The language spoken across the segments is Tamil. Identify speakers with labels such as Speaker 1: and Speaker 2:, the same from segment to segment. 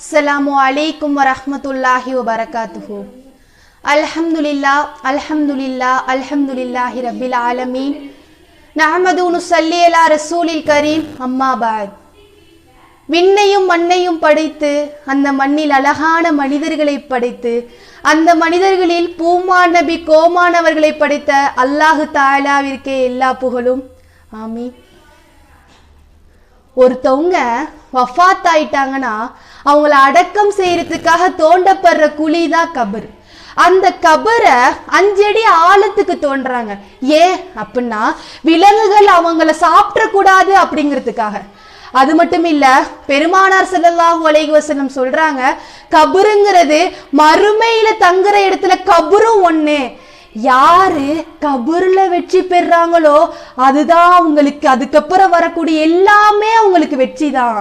Speaker 1: அஸ்லாம் வலைக்கும் வரமத்துல்லாஹி வபரகாத்துஹு அல்ஹம்துலில்லா அல்ஹம்துலில்லா அல்ஹம்துலில்லாஹி ரபில் ஆலமீன் நஹமது நுஸல்லி அலா ரசூலில் கரீம் அம்மா பாத் விண்ணையும் மண்ணையும் படைத்து அந்த மண்ணில் அழகான மனிதர்களை படைத்து அந்த மனிதர்களில் பூமான் நபி கோமானவர்களை படைத்த அல்லாஹு தாலாவிற்கே எல்லா புகழும். ஆமீன். ஒருத்தவங்க வஃபாத் ஆயிட்டாங்கன்னா அவங்கள அடக்கம் செய்யறதுக்காக தோண்டப்படுற குழி தான் கபர். அந்த கபரை அஞ்சடி ஆழத்துக்கு தோன்றாங்க ஏன் அப்படின்னா விலங்குகள் அவங்கள சாப்பிடக்கூடாது அப்படிங்கிறதுக்காக. அது மட்டும் இல்ல பெருமானார் ஸல்லல்லாஹு அலைஹி வஸல்லம் சொல்றாங்க கபருங்கிறது மறுமையில தங்குற இடத்துல கபரும் ஒண்ணு. யாரு கபூர்ல வெற்றி பெறாங்களோ அதுதான் அவங்களுக்கு அதுக்கப்புறம் வரக்கூடிய எல்லாமே அவங்களுக்கு வெற்றி தான்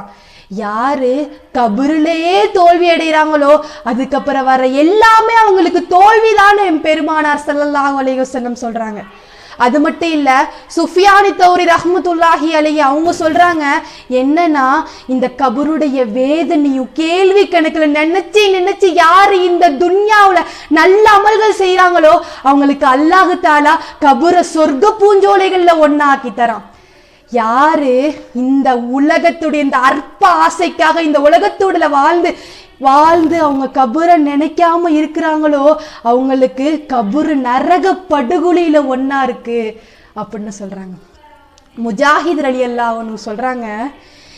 Speaker 1: யாரு கபூர்லயே தோல்வி அடைகிறாங்களோ அதுக்கப்புறம் வர எல்லாமே அவங்களுக்கு தோல்விதான் என் பெருமானார் செல்லல்லாஹ் அலைஹி சொல்றாங்க. அது மட்டும் இல்லை சுஃபியானி தௌரி ரஹ்மத்துல்லாஹி அலி அவங்க சொல்றாங்க என்னன்னா இந்த கபருடைய வேதனையும் கேள்வி கணக்குல நினைச்சு நினைச்சு யாரு இந்த துன்யாவில் நல்ல அமல்கள் செய்யறாங்களோ அவங்களுக்கு அல்லாஹு தாலா கபுர சொர்க்க பூஞ்சோலைகள்ல ஒன்னாக்கி தரான். யாரு இந்த உலகத்துடைய இந்த அற்ப ஆசைக்காக இந்த உலகத்தோட வாழ்ந்து வாழ்ந்து அவங்க கபரை நினைக்காம இருக்கிறாங்களோ அவங்களுக்கு கபுரு நரக படுகொலியில ஒன்னா இருக்கு அப்படின்னு சொல்றாங்க. முஜாஹித் அலி அல்லாஹ்னு சொல்றாங்க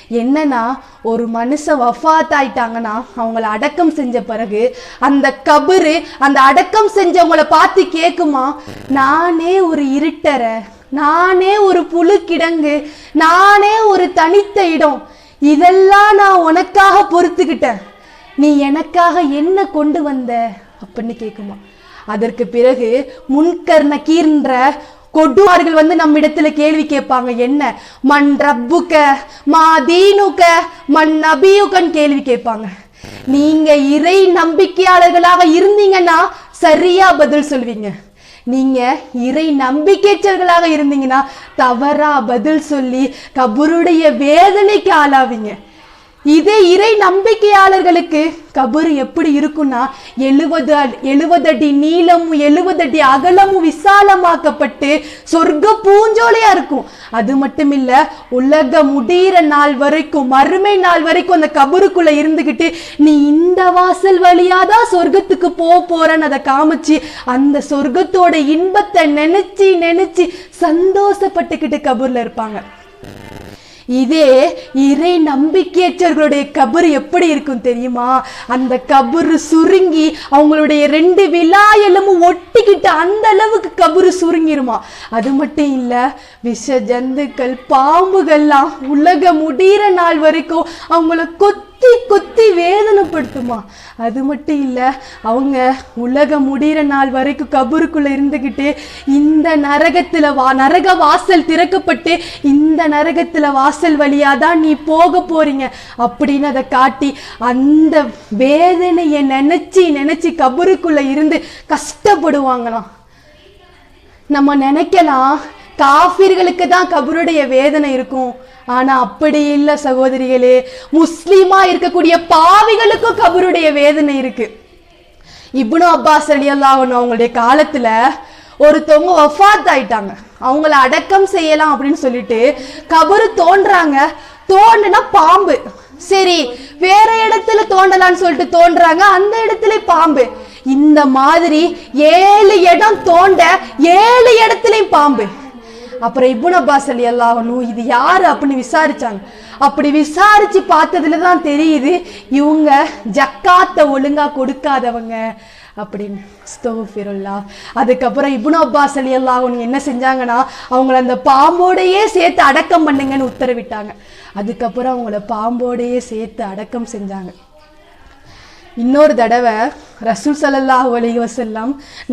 Speaker 1: என்னன்னா ஒரு மனுஷன் வஃபாத் ஆயிட்டாங்கன்னா அவங்கள அடக்கம் செஞ்ச பிறகு அந்த கபரு அந்த அடக்கம் செஞ்சவங்கள பார்த்து கேட்குமா நானே ஒரு இருட்டரை நானே ஒரு புழு கிடங்கு நானே ஒரு தனித்த இடம் இதெல்லாம் நான் உனக்காக பொறுத்துக்கிட்டேன். நீ எனக்காக என்ன கொண்டு வந்த? அப்படின்னு கேட்குமா அதற்கு பிறகு முன்கர்ண கீர்ன்ற கொடுவார்கள் வந்து நம்ம இடத்துல கேள்வி கேட்பாங்க. என்ன? மண் ரப்புக்க மா தீனுக்க மண் நபியுக்கன்னு கேள்வி கேட்பாங்க. நீங்க இறை நம்பிக்கையாளர்களாக இருந்தீங்கன்னா சரியா பதில் சொல்வீங்க. நீங்க இறை நம்பிக்கைச்சர்களாக இருந்தீங்கன்னா தவறா பதில் சொல்லி கபருடைய வேதனைக்கு ஆளாவீங்க. இதே இறை நம்பிக்கையாளர்களுக்கு கபரு எப்படி இருக்கும்னா எழுபது எழுபது அடி நீளமும் எழுபது அடி அகலமும் விசாலமாக்கப்பட்டு சொர்க்க பூஞ்சோலையா இருக்கும். அது மட்டும் இல்ல உலக முடியிற நாள் வரைக்கும் மறுமை நாள் வரைக்கும் அந்த கபருக்குள்ள இருந்துகிட்டு நீ இந்த வாசல் வழியாதான் சொர்க்கத்துக்கு போக போறன்னு அதை காமிச்சு அந்த சொர்க்கத்தோட இன்பத்தை நினைச்சு நினைச்சு சந்தோஷப்பட்டுக்கிட்டு கபூர்ல இருப்பாங்க. இதே இறை நம்பிக்கையற்றவர்களுடைய கபர் எப்படி இருக்கும் தெரியுமா? அந்த கபர் சுருங்கி அவங்களுடைய ரெண்டு விழா எலும்பும் ஒட்டிக்கிட்டு அந்த அளவுக்கு கபரு சுருங்கிருமா? அது மட்டும் இல்லை விஷ ஜந்துக்கள் பாம்புகள்லாம் உலக முடிகிற நாள் வரைக்கும் அவங்கள கொத்து குத்தி குத்தி வேதனைப்படுத்துமா? அது மட்டும் இல்ல அவங்க உலகம் முடிகிற நாள் வரைக்கும் கபருக்குள்ளே இருந்துகிட்டு இந்த நரகத்துல வா நரக வாசல் திறக்கப்பட்டு இந்த நரகத்துல வாசல் வழியாக தான் நீ போக போறீங்க. அப்படின்னு அதை காட்டி அந்த வேதனையை நினைச்சு நினைச்சு கபருக்குள்ளே இருந்து கஷ்டப்படுவாங்களாம். நம்ம நினைக்கலாம் காஃபிர்களுக்கு தான் கபருடைய வேதனை இருக்கும். ஆனா அப்படி இல்ல சகோதரிகளே முஸ்லீமா இருக்கக்கூடிய பாவிகளுக்கும் கபருடைய வேதனை இருக்கு. இப்னு அப்பாஸ் அலி அவங்களுடைய காலத்துல ஒருத்தவங்க வஃபாத் ஆயிட்டாங்க அவங்கள அடக்கம் செய்யலாம் அப்படின்னு சொல்லிட்டு கபரு தோன்றாங்க. தோண்டுனா பாம்பு. சரி வேற இடத்துல தோண்டலாம்னு சொல்லிட்டு தோன்றாங்க. அந்த இடத்துல பாம்பு. இந்த மாதிரி ஏழு இடம் தோண்ட ஏழு இடத்துலயும் பாம்பு. அப்புறம் இபுன் அப்பாஸ் அலி அல்லாஹனும் இது யார் அப்படின்னு விசாரிச்சாங்க. அப்படி விசாரிச்சு பார்த்ததுல தான் தெரியுது இவங்க ஜக்காத்தை ஒழுங்கா கொடுக்காதவங்க அப்படின்னு. ஸ்தோஃபிருல்லா அதுக்கப்புறம் இபுன் அப்பாஸ் அலி அல்லாஹன் என்ன செஞ்சாங்கன்னா அவங்கள அந்த பாம்போடையே சேர்த்து அடக்கம் பண்ணுங்கன்னு உத்தரவிட்டாங்க. அதுக்கப்புறம் அவங்கள பாம்போடையே சேர்த்து அடக்கம் செஞ்சாங்க. இன்னொரு தடவை ரசூல் ஸல்லல்லாஹு அலைஹி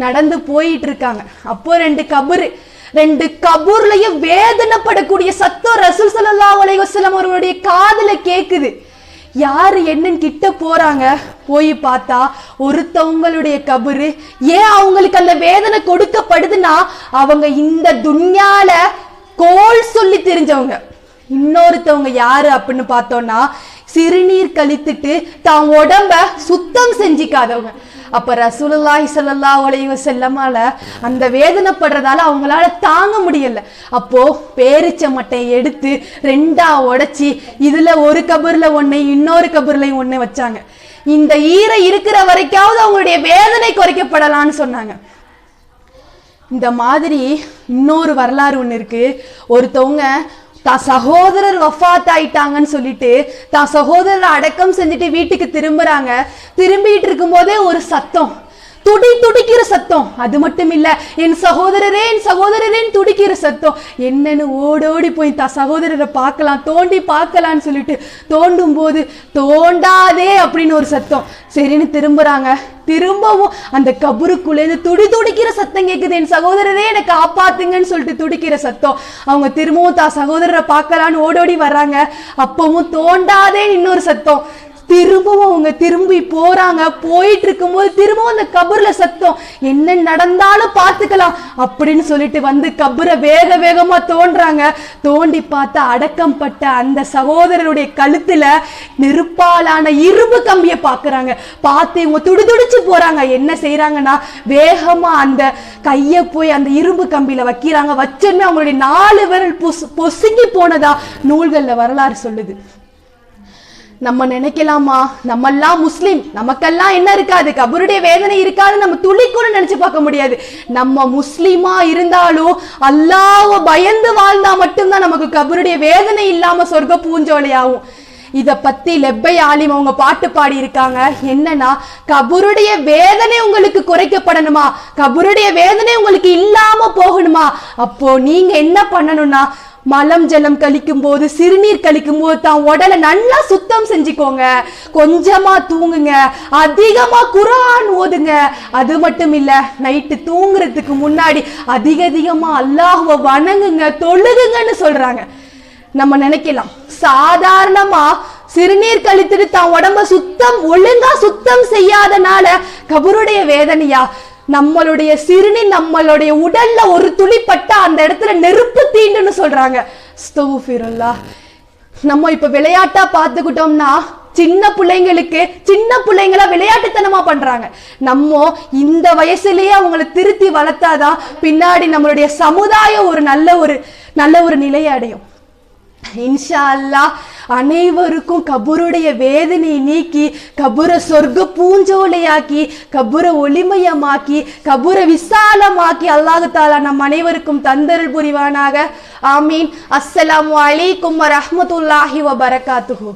Speaker 1: நடந்து போயிட்டு இருக்காங்க. அப்போ ரெண்டு கபரு ரெண்டு கபூர்லயும் வேதனைப்படக்கூடிய சத்தம் ரசூல் சல்லா அலைவசலம் அவர்களுடைய காதல கேக்குது. யாரு என்னன்னு கிட்ட போறாங்க போய் பார்த்தா ஒருத்தவங்களுடைய கபரு ஏன் அவங்களுக்கு அந்த வேதனை கொடுக்கப்படுதுன்னா அவங்க இந்த துன்யால கோல் சொல்லி தெரிஞ்சவங்க. இன்னொருத்தவங்க யாரு அப்படின்னு பார்த்தோம்னா சிறுநீர் கழித்துட்டு தான் உடம்ப சுத்தம் செஞ்சிக்காதவங்க. அப்ப ரசூலுல்லாஹி ஸல்லல்லாஹு அலைஹி வஸல்லமால அந்த வேதனைப்படுறதால அவங்களால தாங்க முடியல. அப்போ பேரிச்ச மட்டை எடுத்து ரெண்டா உடைச்சி இதுல ஒரு கபர்ல ஒண்ணு இன்னொரு கபர்லையும் ஒண்ணு வச்சாங்க. இந்த ஈரை இருக்கிற வரைக்காவது அவங்களுடைய வேதனை குறைக்கப்படலாம்னு சொன்னாங்க. இந்த மாதிரி இன்னொரு வரலாறு ஒன்று இருக்கு. ஒருத்தவங்க தான் சகோதரர் வஃபாத் ஆயிட்டாங்கன்னு சொல்லிட்டு தான் சகோதரர் அடக்கம் செஞ்சுட்டு வீட்டுக்கு திரும்புறாங்க. திரும்பிட்டு இருக்கும்போதே ஒரு சத்தம். துடி துடிக்கிற சத்தம். அது மட்டும் இல்ல என் சகோதரரே என் சகோதரரே துடிக்கிற சத்தம். என்னன்னு ஓடோடி போய் தா சகோதரரை பார்க்கலாம் தோண்டி பார்க்கலான்னு சொல்லிட்டு தோண்டும் போது தோண்டாதே அப்படின்னு ஒரு சத்தம். சரின்னு திரும்புறாங்க. திரும்பவும் அந்த கபருக்குள்ளேருந்து துடி துடிக்கிற சத்தம் கேக்குது. என் சகோதரரே என்னை காப்பாத்துங்கன்னு சொல்லிட்டு துடிக்கிற சத்தம். அவங்க திரும்பவும் தா சகோதரரை பார்க்கலான்னு ஓடோடி வர்றாங்க. அப்பவும் தோண்டாதே இன்னொரு சத்தம். திரும்பவும் அவங்க திரும்பி போறாங்க. போயிட்டு இருக்கும்போது திரும்பவும் அந்த கபர்ல சத்தம். என்ன நடந்தாலும் பார்த்துக்கலாம் அப்படின்னு சொல்லிட்டு வந்து கபரை வேக வேகமா தோன்றாங்க. தோண்டி பார்த்தா அடக்கம் பட்ட அந்த சகோதரருடைய கழுத்துல நெருப்பாலான இரும்பு கம்பியை பார்க்குறாங்க. பார்த்து இவங்க துடிதுடிச்சு போறாங்க. என்ன செய்யறாங்கன்னா வேகமா அந்த கையை போய் அந்த இரும்பு கம்பியில வைக்கிறாங்க. வச்சோன்னே அவங்களுடைய நாலு விரல் பொசு பொசுங்கி போனதா நூல்கள்ல வரலாறு சொல்லுது. நம்ம நினைக்கலாமா? நம்மெல்லாம் முஸ்லீம். நமக்கெல்லாம் என்ன இருக்காது? கபருடைய வேதனை இருக்காது நம்ம துளி கூட நினைச்சு பார்க்க முடியாது. நம்ம முஸ்லீமா இருந்தாலும் அல்லாவ பயந்து வாழ்ந்தா மட்டும்தான் நமக்கு கபருடைய வேதனை இல்லாம சொர்க்க பூஞ்சோலையாகும் இத பத்தி லெப்பை ஆலிம் அவங்க பாட்டு பாடி இருக்காங்க என்னன்னா கபருடைய வேதனை உங்களுக்கு குறைக்கப்படணுமா? கபருடைய வேதனை உங்களுக்கு இல்லாம போகணுமா? அப்போ நீங்க என்ன பண்ணணும்னா மலம் ஜலம் கழிக்கும் போது சிறுநீர் கழிக்கும் போது தான் உடலை நல்லா சுத்தம் செஞ்சுக்கோங்க. கொஞ்சமா தூங்குங்க. அதிகமா குரான் ஓதுங்க. அது மட்டும் இல்ல நைட்டு தூங்குறதுக்கு முன்னாடி அதிக அதிகமா அல்லாஹுவ வணங்குங்க தொழுகுங்கன்னு சொல்றாங்க. நம்ம நினைக்கலாம் சாதாரணமா சிறுநீர் கழித்துட்டு தான் உடம்ப சுத்தம் ஒழுங்கா சுத்தம் செய்யாதனால கபருடைய வேதனையா? நம்மளுடைய சிறுநீர் நம்மளுடைய உடல்ல ஒரு துளிப்பட்ட அந்த இடத்துல நெருப்பு தீண்டுன்னு சொல்றாங்க. அஸ்தகுஃபிருல்லாஹ். நம்ம இப்ப விளையாட்டா பார்த்துக்கிட்டோம்னா சின்ன பிள்ளைங்களுக்கு சின்ன பிள்ளைங்களா விளையாட்டுத்தனமா பண்றாங்க. நம்ம இந்த வயசுலயே அவங்கள திருத்தி வளர்த்தாதான் பின்னாடி நம்மளுடைய சமுதாயம் ஒரு நல்ல ஒரு நல்ல ஒரு நிலையை அடையும். இன்ஷா அல்லாஹ் அனைவருக்கும் கபூருடைய வேதனையை நீக்கி கபூர சொர்க்க பூஞ்சோலையாக்கி கபூர ஒளிமயமாக்கி கபூர விசாலமாக்கி அல்லாஹு தாலா நம் அனைவருக்கும் தந்தரல் புரிவானாக. ஆமீன். அஸ்ஸலாமு அலைக்கும் வரஹ்மத்துல்லாஹி வபரகாத்துஹு.